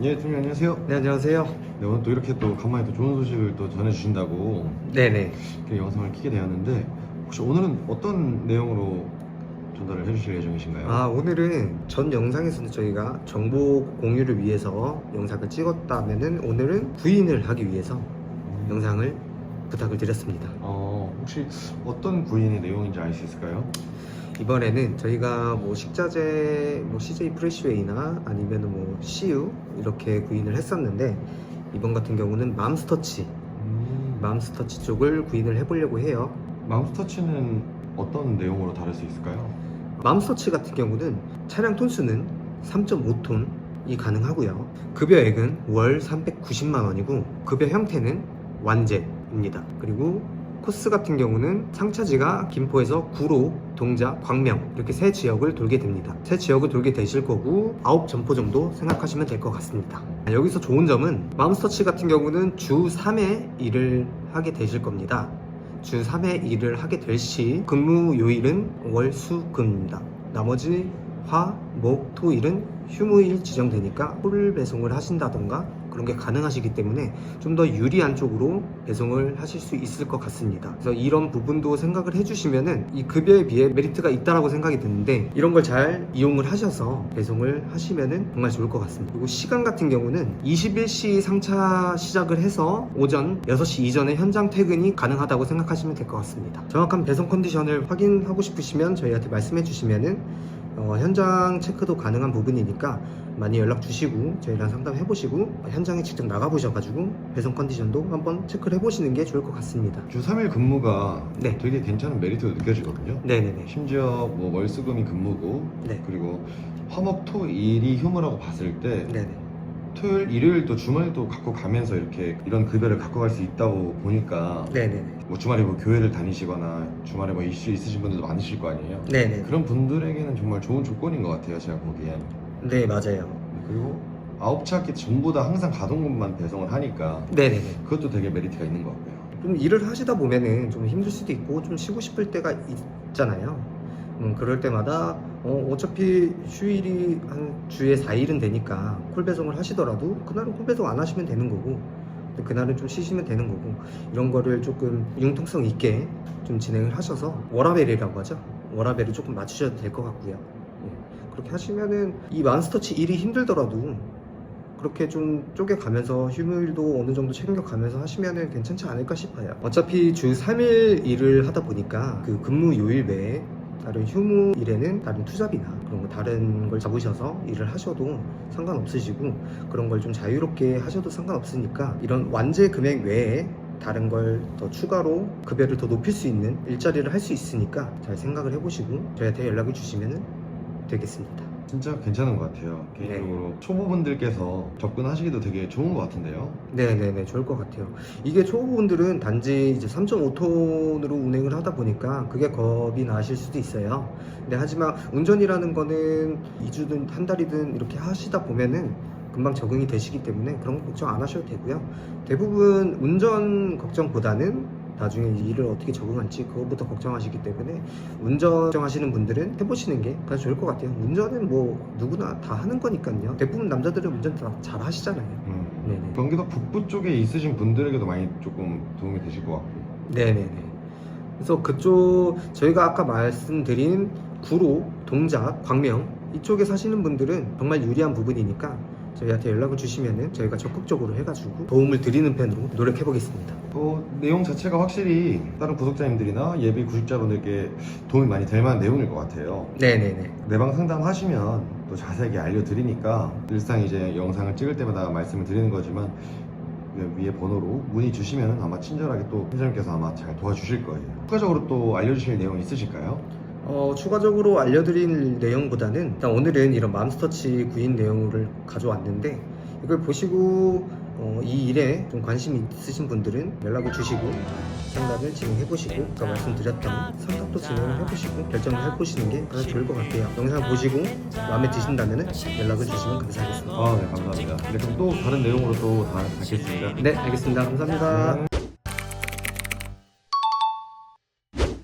예, 팀장님 안녕하세요. 네 안녕하세요. 네, 오늘 또 이렇게 또 간만에 또 좋은 소식을 또 전해주신다고 네네. 이렇게 영상을 키게 되었는데 혹시 오늘은 어떤 내용으로 전달을 해주실 예정이신가요? 아 오늘은 전 영상에서는 저희가 정보 공유를 위해서 영상을 찍었다면은 오늘은 부인을 하기 위해서 음, 영상을 부탁을 드렸습니다. 어, 혹시 어떤 구인의 내용인지 알 수 있을까요? 이번에는 저희가 뭐 식자재, 뭐 CJ 프레시웨이나 아니면 뭐 CU 이렇게 구인을 했었는데 이번 같은 경우는 맘스터치, 음, 맘스터치 쪽을 구인을 해보려고 해요. 맘스터치는 어떤 내용으로 다룰 수 있을까요? 맘스터치 같은 경우는 차량 톤수는 3.5톤이 가능하고요. 급여액은 월 390만 원이고 급여 형태는 완제입니다. 그리고 코스 같은 경우는 상차지가 김포에서 구로, 동자, 광명 이렇게 세 지역을 돌게 됩니다. 세 지역을 돌게 되실 거고 아홉 점포 정도 생각하시면 될 것 같습니다. 여기서 좋은 점은 맘스터치 같은 경우는 주 3회 일을 하게 되실 겁니다. 주 3회 일을 하게 될 시 근무 요일은 월, 수, 금입니다. 나머지 화, 목, 토일은 휴무일 지정되니까 홀 배송을 하신다던가 그런 게 가능하시기 때문에 좀 더 유리한 쪽으로 배송을 하실 수 있을 것 같습니다. 그래서 이런 부분도 생각을 해주시면은 이 급여에 비해 메리트가 있다라고 생각이 드는데 이런 걸 잘 이용을 하셔서 배송을 하시면은 정말 좋을 것 같습니다. 그리고 시간 같은 경우는 21시 상차 시작을 해서 오전 6시 이전에 현장 퇴근이 가능하다고 생각하시면 될 것 같습니다. 정확한 배송 컨디션을 확인하고 싶으시면 저희한테 말씀해 주시면은 어, 현장 체크도 가능한 부분이니까 많이 연락 주시고 저희랑 상담해 보시고 현장에 직접 나가 보셔가지고 배송 컨디션도 한번 체크를 해 보시는 게 좋을 것 같습니다. 주 3일 근무가 네. 되게 괜찮은 메리트가 느껴지거든요. 네네네. 심지어 뭐 월수금이 근무고 네. 그리고 화목 토 일이 휴무라고 봤을 때 네네. 토요일 일요일도 주말도 갖고 가면서 이렇게 이런 급여를 갖고 갈 수 있다고 보니까 네네네. 뭐 주말에 뭐 교회를 다니시거나 주말에 뭐 이슈 있으신 분들도 많으실 거 아니에요 네네. 그런 분들에게는 정말 좋은 조건인 것 같아요 제가 보기엔 네 맞아요. 그리고 아홉 차기 전부 다 항상 가동분만 배송을 하니까 네네네. 그것도 되게 메리트가 있는 것 같고요 좀 일을 하시다 보면은 좀 힘들 수도 있고 좀 쉬고 싶을 때가 있잖아요. 음, 그럴 때마다 어, 어차피 휴일이 한 주에 4일은 되니까 콜 배송을 하시더라도 그날은 콜 배송 안 하시면 되는 거고 그날은 좀 쉬시면 되는 거고 이런 거를 조금 융통성 있게 좀 진행을 하셔서 워라벨이라고 하죠. 워라벨을 조금 맞추셔도 될 것 같고요. 예. 그렇게 하시면은 이 만스터치 일이 힘들더라도 그렇게 좀 쪼개가면서 휴무일도 어느 정도 챙겨가면서 하시면은 괜찮지 않을까 싶어요. 어차피 주 3일 일을 하다 보니까 그 근무 요일 외에 다른 휴무일에는 다른 투잡이나 그런 거 다른 걸 잡으셔서 일을 하셔도 상관없으시고 그런 걸 좀 자유롭게 하셔도 상관없으니까 이런 완제 금액 외에 다른 걸 더 추가로 급여를 더 높일 수 있는 일자리를 할 수 있으니까 잘 생각을 해보시고 저희한테 연락을 주시면 되겠습니다. 진짜 괜찮은 것 같아요. 개인적으로 초보분들께서 접근하시기도 되게 좋은 것 같은데요? 네네네 좋을 것 같아요. 이게 초보분들은 단지 이제 3.5톤으로 운행을 하다 보니까 그게 겁이 나실 수도 있어요. 근데 하지만 운전이라는 거는 2주든 한 달이든 이렇게 하시다 보면은 금방 적응이 되시기 때문에 그런 거 걱정 안 하셔도 되고요. 대부분 운전 걱정보다는 나중에 이 일을 어떻게 적응할지 그것부터 걱정하시기 때문에 운전 하시는 분들은 해보시는 게 가장 좋을 것 같아요 운전은 뭐 누구나 다 하는 거니까요 대부분 남자들은 운전 다 잘 하시잖아요 음. 네네. 경기도 북부 쪽에 있으신 분들에게도 많이 조금 도움이 되실 것 같고 네네네. 그래서 그쪽 저희가 아까 말씀드린 구로, 동작, 광명 이쪽에 사시는 분들은 정말 유리한 부분이니까 저희한테 연락을 주시면은 저희가 적극적으로 해가지고 도움을 드리는 편으로 노력해 보겠습니다. 또 내용 자체가 확실히 다른 구독자님들이나 예비 구직자분들께 도움이 많이 될 만한 내용일 것 같아요 네네네. 내방 상담하시면 또 자세하게 알려드리니까 일상 이제 영상을 찍을 때마다 말씀을 드리는 거지만 위에 번호로 문의 주시면 아마 친절하게 또 회장님께서 아마 잘 도와주실 거예요 추가적으로 또 알려주실 내용 있으실까요? 어, 추가적으로 알려드릴 내용보다는 일단 오늘은 이런 맘스터치 구인 내용을 가져왔는데 이걸 보시고 어, 이 일에 좀 관심 있으신 분들은 연락을 주시고 상담을 진행해 보시고 아까 말씀드렸던 상담도 진행을 해 보시고 결정을 해 보시는 게 가장 좋을 것 같아요. 영상 보시고 마음에 드신다면 연락을 주시면 감사하겠습니다. 아 네 감사합니다 네, 그럼 또 다른 내용으로 또 다 뵙겠습니다 네, 알겠습니다. 감사합니다. 네.